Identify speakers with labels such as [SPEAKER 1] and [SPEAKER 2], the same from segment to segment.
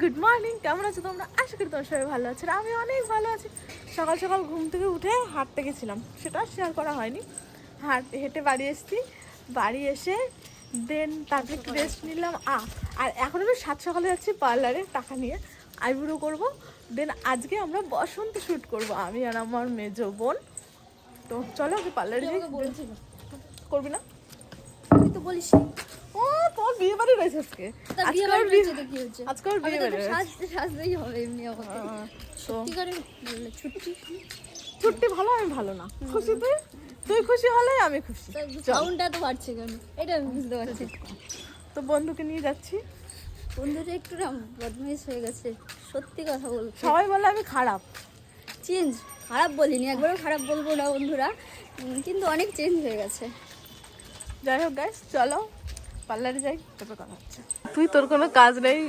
[SPEAKER 1] Good morning কেমন আছো তোমরা? আশা করি তোমরা সবাই ভালো আছো। আর আমি অনেক ভালো আছি। সকাল সকাল ঘুম থেকে উঠে হাঁটতে গেছিলাম। সেটা শেয়ার করা হয়নি। হাঁট হেঁটে বাড়ি এসেছি। বাড়ি এসে দেন তারপরে একটু রেস্ট নিলাম। আ আর এখন আমি সাত সকালে যাচ্ছি পার্লারে টাকা নিয়ে। আইব্রো করব। দেন আজকে আমরা বসন্ত শ্যুট করব। আমি আর আমার মেজো বোন। তো চলো ওকে পার্লারে করবি না?
[SPEAKER 2] তুই তো বলিস
[SPEAKER 1] বিয়ে বাড়ি রয়েছে আজকে? আজকে আমার বিয়ে
[SPEAKER 2] কি হচ্ছে
[SPEAKER 1] আজকে আমার বিয়ে বাড়ি
[SPEAKER 2] সাজতে সাজতেই হবে এমনি
[SPEAKER 1] হ্যাঁ, তো
[SPEAKER 2] বললে ছুটি?
[SPEAKER 1] ছুটি ভালো আমি ভালো না। খুশি তুই তুই খুশি হলে আমি খুশি।
[SPEAKER 2] সাউন্ডটা তো বাড়ছে কেন? এটা আমি বুঝতে পারছি।
[SPEAKER 1] তো বন্ধুকে নিয়ে যাচ্ছি।
[SPEAKER 2] বন্ধুটা একটু না বদমাইশ হয়ে গেছে। সত্যি কথা বলতে।
[SPEAKER 1] সবাই বলে আমি খারাপ।
[SPEAKER 2] চেঞ্জ খারাপ বলিনি একবারও খারাপ বলব না বন্ধুরা। কিন্তু অনেক চেঞ্জ হয়ে গেছে।
[SPEAKER 1] যাই হোক গাইস চলো। পার্লারে যাই তারপর কথা হচ্ছে। তুই তোর কোনো কাজ নেই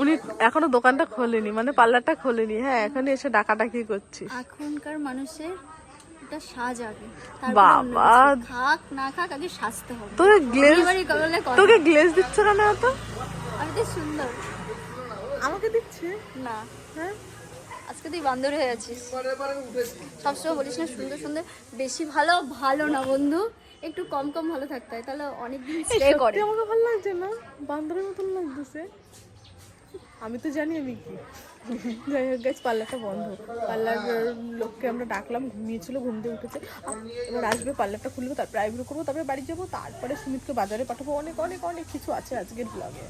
[SPEAKER 1] উনি এখনও দোকানটা খোলেনি মানে পার্লারটা খোলেনি হ্যাঁ এখন এসে ডাকাডাকি করছিস।
[SPEAKER 2] এখনকার মানুষের এটা সাজ
[SPEAKER 1] বাবা।
[SPEAKER 2] খাক না খাক আগে সাজতে হবে।
[SPEAKER 1] তোকে গ্লেজ তোকে গ্লেজ দিচ্ছে কেন এত?
[SPEAKER 2] আমি তো সুন্দর।
[SPEAKER 1] আমাকে দিচ্ছে?
[SPEAKER 2] না।
[SPEAKER 1] হ্যাঁ?
[SPEAKER 2] আজকে তুই বান্দর হয়ে আছিস। সবসময় বলিস না সুন্দর সুন্দর। বেশি ভালো ভালো না বন্ধু। একটু কম কম ভালো থাকতে হয় তাহলে অনেকদিন
[SPEAKER 1] দিন
[SPEAKER 2] স্টে করে।
[SPEAKER 1] আমাকে ভালো লাগছে না? বান্দরের মতন লাগতেছে। আমি তো জানি আমি কি। যাই হোক গাছ পার্লারটা বন্ধ। পার্লার লোককে আমরা ডাকলাম ঘুমিয়েছিল ঘুম দিয়ে উঠেছে। এবার আসবে পার্লারটা খুলবো তারপরে আইব্রো করব তারপরে বাড়ি যাব তারপরে সুমিতকে বাজারে পাঠাবো। অনেক অনেক অনেক কিছু আছে আজকের ব্লগে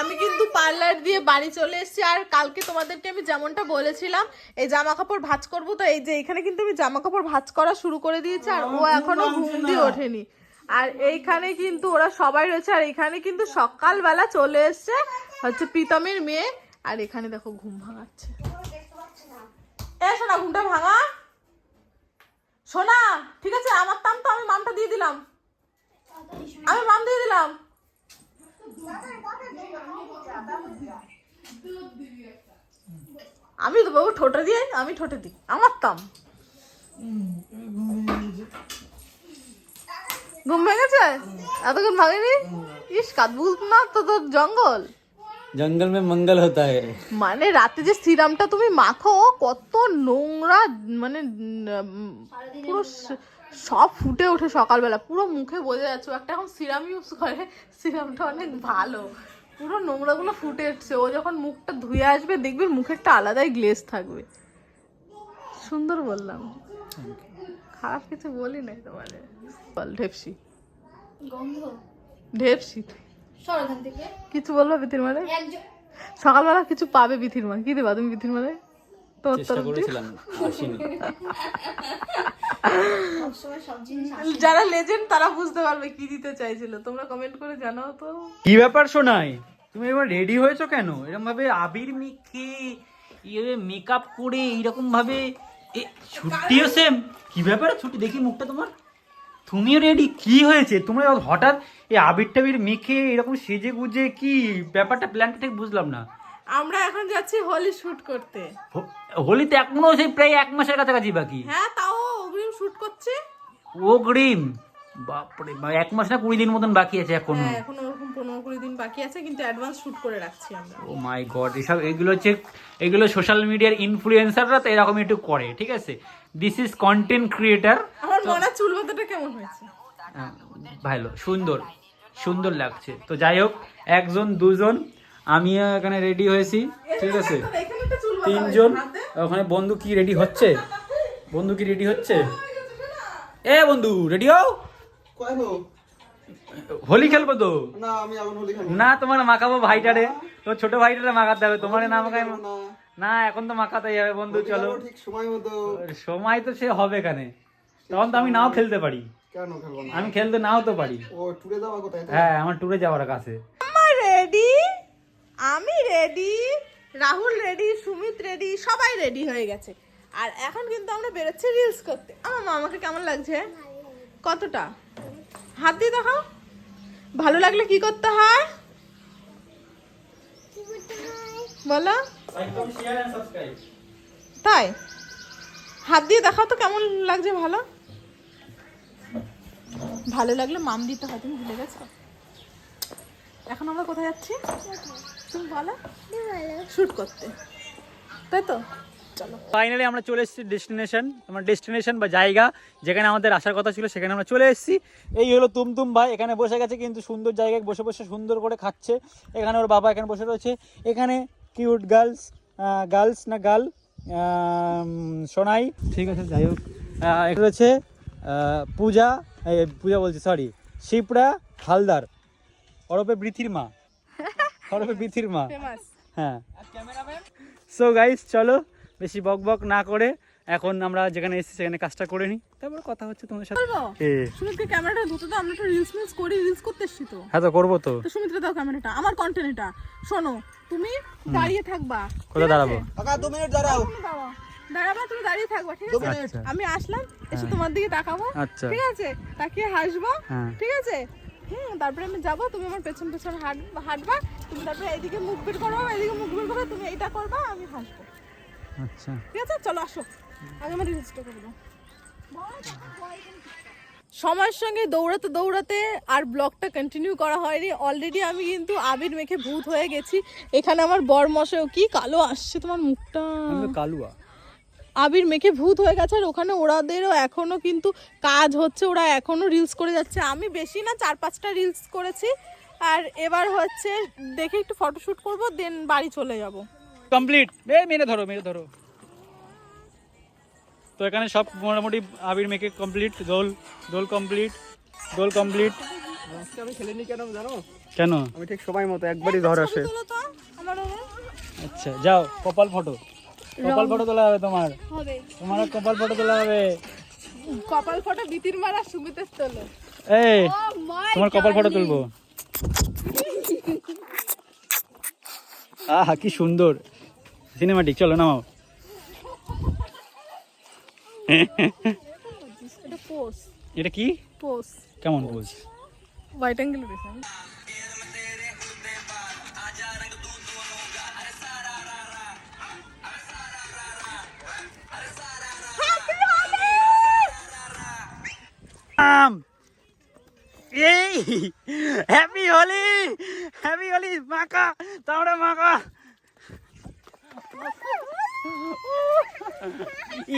[SPEAKER 1] আমি কিন্তু পার্লার দিয়ে বাড়ি চলে এসেছি আর কালকে তোমাদেরকে আমি যেমনটা বলেছিলাম এই জামা কাপড় ভাঁজ করব তো এই যে এখানে কিন্তু আমি জামা কাপড় ভাঁজ করা শুরু করে দিয়েছি আর ও এখনও ঘুম দিয়ে ওঠেনি। আর এইখানে কিন্তু ওরা সবাই রয়েছে আর এখানে কিন্তু সকালবেলা চলে এসছে হচ্ছে প্রীতমের মেয়ে আর এখানে দেখো ঘুম ভাঙাচ্ছে। এ, সোনা, ঘুমটা ভাঙা। সোনা, ঠিক আছে, আমার তাম তো আমি মামটা দিয়ে দিলাম। আমি মাম দিয়ে দিলাম। আমি তো বাবু ঠোঁটে দিয়ে, আমি ঠোঁটে দিই। আমার তাম। ঘুম ভেঙেছে? এতক্ষণ ভাঙেনি? ইস কাতবুল না তো তোর জঙ্গল।
[SPEAKER 3] জঙ্গল মে মঙ্গল হতা হে।
[SPEAKER 1] মানে রাতে যে সিরামটা তুমি মাখো কত নোংরা মানে পুরো সব ফুটে ওঠে সকালবেলা। পুরো মুখে বোঝা যাচ্ছে একটা এখন সিরাম ইউজ করে। সিরামটা অনেক ভালো। পুরো নোংরাগুলো ফুটে উঠছে। ও যখন মুখটা ধুয়ে আসবে দেখবে মুখে একটা আলাদাই গ্লেজ থাকবে। সুন্দর বললাম। খারাপ কিছু বলি নাই তোমাদের। বল ঢেপসি।
[SPEAKER 2] গন্ধ।
[SPEAKER 1] ঢেপসি।
[SPEAKER 2] থেকে।
[SPEAKER 1] কিছু বলব বিথির মানে সকালবেলা কিছু পাবে বিথির মা কি দেবা তুমি বিথির মানে যারা লেজেন্ড তারা বুঝতে পারবে কি দিতে চাইছিল। তোমরা কমেন্ট করে জানাও তো।
[SPEAKER 3] কি ব্যাপার শোনাই তুমি এবার রেডি হয়েছো কেন? এরকম ভাবে আবির মেখে ইয়ে মেকআপ করে এইরকম ভাবে এ ছুটিও সেম কি ব্যাপার ছুটি? দেখি মুখটা তোমার। তুমিও রেডি কি হয়েছে? তোমরা হঠাৎ এই আবির টাবির মেখে এরকম সেজে গুজে কি ব্যাপারটা প্ল্যানটা ঠিক বুঝলাম না।
[SPEAKER 1] আমরা এখন যাচ্ছি হোলি শুট করতে।
[SPEAKER 3] হোলিতে এখনও সেই প্রায় এক মাসের কাছাকাছি বাকি।
[SPEAKER 1] হ্যাঁ তাও অগ্রিম শুট করছে।
[SPEAKER 3] অগ্রিম? বাপরে এক মাস না কুড়ি দিন মতন বাকি আছে এখনও।
[SPEAKER 1] হ্যাঁ এখন কুড়ি দিন বাকি আছে কিন্তু অ্যাডভান্স শুট করে রাখছি আমরা।
[SPEAKER 3] ও মাই গড এসব এগুলো হচ্ছে এগুলো সোশ্যাল মিডিয়ার ইনফ্লুয়েন্সাররা তো এরকম একটু করে ঠিক আছে? দিস ইজ কন্টেন্ট ক্রিয়েটার
[SPEAKER 1] আমার মনে চুল বাঁধাটা কেমন হয়েছে?
[SPEAKER 3] ভালো সুন্দর সুন্দর লাগছে। তো যাই হোক একজন দুজন আমিও এখানে রেডি হয়েছি ঠিক আছে? তিনজন ওখানে বন্ধু কি রেডি হচ্ছে? বন্ধু কি রেডি হচ্ছে? এ বন্ধু রেডি হও?
[SPEAKER 4] কেন
[SPEAKER 3] হোলি খেলব তো?
[SPEAKER 4] না আমি এখন হোলি খাব
[SPEAKER 3] না। তোমার মাখাবো ভাইটারে। তো ছোট ভাইটারে মাখাতে হবে তোমার না মাখাই
[SPEAKER 4] না।
[SPEAKER 3] এখন তো মাখাতে যাবে বন্ধু চলো।
[SPEAKER 4] ঠিক সময় মতো।
[SPEAKER 3] সময় তো সে হবে এখানে। তখন তো আমি নাও খেলতে পারি।
[SPEAKER 4] কেন খেলব না?
[SPEAKER 3] আমি খেলতে নাও তো পারি।
[SPEAKER 4] ও টুরে যাওয়া কোথায়
[SPEAKER 3] হ্যাঁ আমার ট্যুরে যাওয়ার কাছে।
[SPEAKER 1] আমার রেডি আমি ready Rahul ready Sumit ready সবাই রেডি হয়ে গেছে। আর এখন কিন্তু আমরা বেরোচ্ছি রিলস করতে। আমার মা আমাকে কেমন লাগছে। কতটা? হাত দিয়ে দেখাও। ভালো লাগলে কি করতে হয়? বলো। তাই? হাত দিয়ে দেখাও তো কেমন লাগছে ভালো। ভালো লাগলে মাম দিতে হয় তুমি ভুলে গেছো? এখন আমরা কোথায় যাচ্ছি? তুমি বলো। শ্যুট করতে। তাই তো? চলো।
[SPEAKER 3] ফাইনালি আমরা চলে এসেছি ডেস্টিনেশন আমার ডেস্টিনেশন বা জায়গা যেখানে আমাদের আসার কথা ছিল সেখানে আমরা চলে এসেছি। এই হলো তুমতুম ভাই এখানে বসে গেছে কিন্তু সুন্দর জায়গায় বসে বসে সুন্দর করে খাচ্ছে। এখানে ওর বাবা এখানে বসে রয়েছে। এখানে কিউট গার্লস গার্লস না গার্ল সোনাই। ঠিক আছে যাই হোক। এখানে রয়েছে পূজা পূজা বলছি সরি শিপ্রা হালদার ওরপে বৃথির মা। ওরপে বৃথির মা। হ্যাঁ। সো গাইস চলো। বেশি বক বক না করে। এখন আমরা যেখানে এসেছি সেখানে কাজটা করে নিই। তারপর কথা হচ্ছে তোমাদের সাথে।
[SPEAKER 1] সুমিতকে ক্যামেরাটা ধুতে দাও আমরা তো রিলস মিলস করি রিলস করতে এসছি তো।
[SPEAKER 3] হ্যাঁ তো করব তো।
[SPEAKER 1] তো সুমিত্রা দাও ক্যামেরাটা আমার কন্টেন্ট এটা। শোনো তুমি দাঁড়িয়ে থাকবা
[SPEAKER 3] কোথায় দাঁড়াবো?
[SPEAKER 4] কাকা দু মিনিট দাঁড়াও।
[SPEAKER 1] দাঁড়াবা তুমি দাঁড়িয়ে থাকবা ঠিক আছে?
[SPEAKER 4] মিনিট।
[SPEAKER 3] আচ্ছা।
[SPEAKER 1] আমি আসলাম এসে তোমার দিকে তাকাবো
[SPEAKER 3] আচ্ছা।
[SPEAKER 1] ঠিক আছে? তাকিয়ে হাসবো
[SPEAKER 3] হ্যাঁ।
[SPEAKER 1] ঠিক আছে? হুম তারপরে আমি যাব তুমি আমার পেছন পেছন হাঁট হাঁটবা তুমি তারপরে এইদিকে মুখ বের করবা এইদিকে মুখ বের করবা তুমি এইটা করবা আমি হাসবো।
[SPEAKER 3] আচ্ছা।
[SPEAKER 1] ঠিক আছে চলো আসো। আগে আমার রিলসটা করে দাও। সময়ের সঙ্গে দৌড়াতে দৌড়াতে আর ব্লগটা কন্টিনিউ করা হয়নি। অলরেডি আমি কিন্তু আবির মেখে ভূত হয়ে গেছি। এখানে আমার বর মশাইও কি কালো আসছে তোমার মুখটা।
[SPEAKER 3] কালুয়া।
[SPEAKER 1] আবির মেখে ভূত হয়ে গেছে আর ওখানে ওরাদেরও এখনও কিন্তু কাজ হচ্ছে ওরা এখনও রিলস করে যাচ্ছে। আমি বেশি না চার পাঁচটা রিলস করেছি। আর এবার হচ্ছে দেখে একটু ফটোশ্যুট করব দেন বাড়ি চলে যাব।
[SPEAKER 3] কমপ্লিট এ মেরে ধরো মেরে ধরো। তো এখানে সব মোটামুটি আবির মেকে complete Dol Dol complete Dol complete
[SPEAKER 4] আমি খেলিনি কেন? জানো
[SPEAKER 3] কেন
[SPEAKER 4] আমি ঠিক সময় মতো একবারই ধর আসে।
[SPEAKER 3] আচ্ছা যাও কপাল ফটো। কপাল ফটো তোলা হবে তোমার।
[SPEAKER 1] হবে।
[SPEAKER 3] তোমার কপাল ফটো তোলা হবে।
[SPEAKER 1] কপাল ফটো বিতির মারা সুমিতের তোলো।
[SPEAKER 3] এই তোমার কপাল ফটো তুলবো। আহা কি সুন্দর। সিনেমাটিক চলো নামাও
[SPEAKER 1] এটা পোস
[SPEAKER 3] এটা কি
[SPEAKER 1] পোস
[SPEAKER 3] কেমন বলছি
[SPEAKER 1] হোয়াইট অ্যাঙ্গেল রেখে
[SPEAKER 3] আম এই হ্যাপি হোলি হ্যাপি হোলি মাকা তাহলে মাকা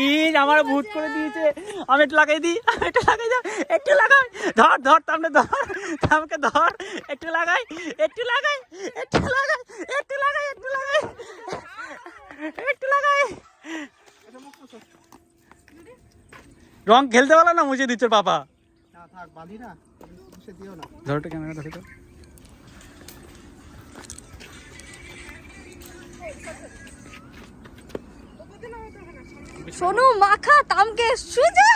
[SPEAKER 3] ইস আমার ভূত করে দিয়েছে। আমি একটু লাগাই দিই আমি একটু লাগাই দাও একটু লাগাই। ধর ধর তামনে ধর তামকে ধর একটু লাগাই একটু লাগাই একটু লাগাই একটু লাগাই একটু লাগাই একটু লাগাই। রং খেলতে পারল না মুছে দিচ্ছে পাপা।
[SPEAKER 4] না থাক বাঁধি না সে দিও না।
[SPEAKER 3] ধরোটা ক্যামেরা দেখো তো।
[SPEAKER 2] সোনু মাখা তামকে সুজা।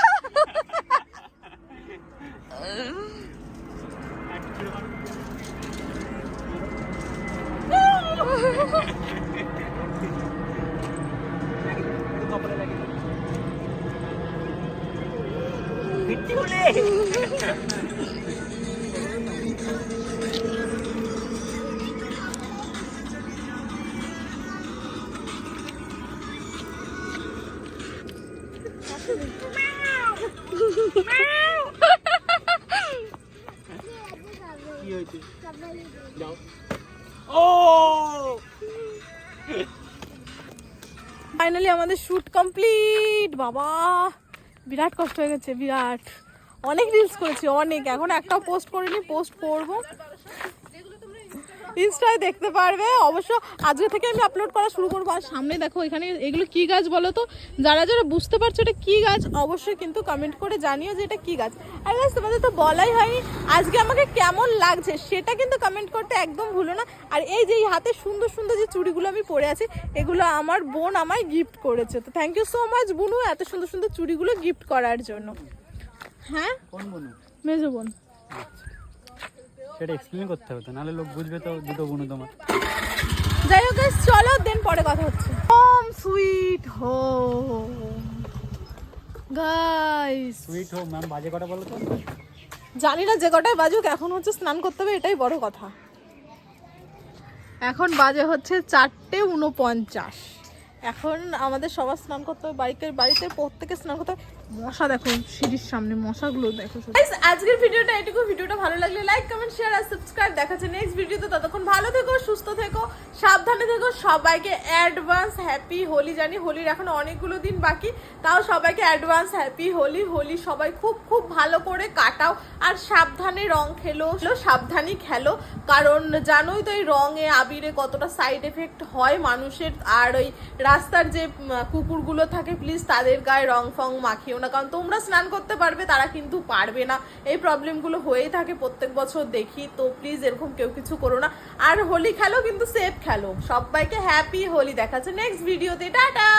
[SPEAKER 3] ও
[SPEAKER 1] ফাইনালি আমাদের শুট কমপ্লিট বাবা, বিরাট কষ্ট হয়ে গেছে, বিরাট। অনেক রিলস করেছি, অনেক। এখন একটাও পোস্ট করিনি পোস্ট করব। ইনস্টায় দেখতে পারবে। অবশ্য আজকে থেকে আমি আপলোড করা শুরু করব। আর সামনে দেখো এখানে এগুলো কি গাছ বলো তো? যারা যারা বুঝতে পারছ এটা কি গাছ অবশ্যই কিন্তু কমেন্ট করে জানিও যে এটা কি গাছ। আর গাছ তোমাদের তো বলাই হয়নি আজকে আমাকে কেমন লাগছে সেটা কিন্তু কমেন্ট করতে একদম ভুলো না। আর এই যে এই হাতে সুন্দর সুন্দর যে চুড়িগুলো আমি পরে আছি এগুলো আমার বোন আমায় গিফট করেছে। তো থ্যাংক ইউ সো মাচ বুনু এত সুন্দর সুন্দর চুড়িগুলো গিফট করার জন্য। হ্যাঁ? মেজো বোন।
[SPEAKER 3] সেটা এক্সপ্লেন করতে হবে তো নাহলে লোক বুঝবে তো দুটো বনু তোমার।
[SPEAKER 1] যাই হোক চলো দেন পরে কথা হচ্ছে। Home sweet home guys
[SPEAKER 3] sweet home ma'am বাজে কটা বলো তো?
[SPEAKER 1] জানি না যে কটায় বাজুক এখন হচ্ছে স্নান করতে হবে এটাই বড় কথা। এখন বাজে হচ্ছে চারটে উনপঞ্চাশ। এখন আমাদের সবার স্নান করতে হবে বাইকের বাড়িতে প্রত্যেকে স্নান করতে হবে। মশা দেখো, সিঁড়ির সামনে মশাগুলো দেখো আজকের ভিডিওটা, এটুকু ভিডিওটা ভালো লাগলে লাইক কমেন্ট শেয়ার আর সাবস্ক্রাইব দেখাচ্ছে নেক্সট ভিডিওতে, ততক্ষণ ভালো থেকো, সুস্থ থেকো, সাবধানে থেকো। সবাইকে অ্যাডভান্স হ্যাপি হোলি জানি, হোলির এখন অনেকগুলো দিন বাকি। তাও সবাইকে অ্যাডভান্স হ্যাপি হোলি হোলি সবাই খুব খুব ভালো করে কাটাও। আর সাবধানে রং খেলো সাবধানেই খেলো। কারণ জানোই তো এই রঙে, আবিরে কতটা সাইড এফেক্ট হয় মানুষের। আর ওই রাস্তার যে কুকুরগুলো থাকে প্লিজ তাদের গায়ে রং ফং মাখিও না, কারণ তোমরা স্নান করতে পারবে, তারা কিন্তু পারবে না। এই প্রবলেমগুলো হয়েই থাকে প্রত্যেক বছর দেখি, তো প্লিজ এরকম কেউ কিছু করো না। আর হোলি খেলো কিন্তু সেফ খেলো। সবাইকে হ্যাপি হোলি দেখাচ্ছে। নেক্সট ভিডিওতে টাটা!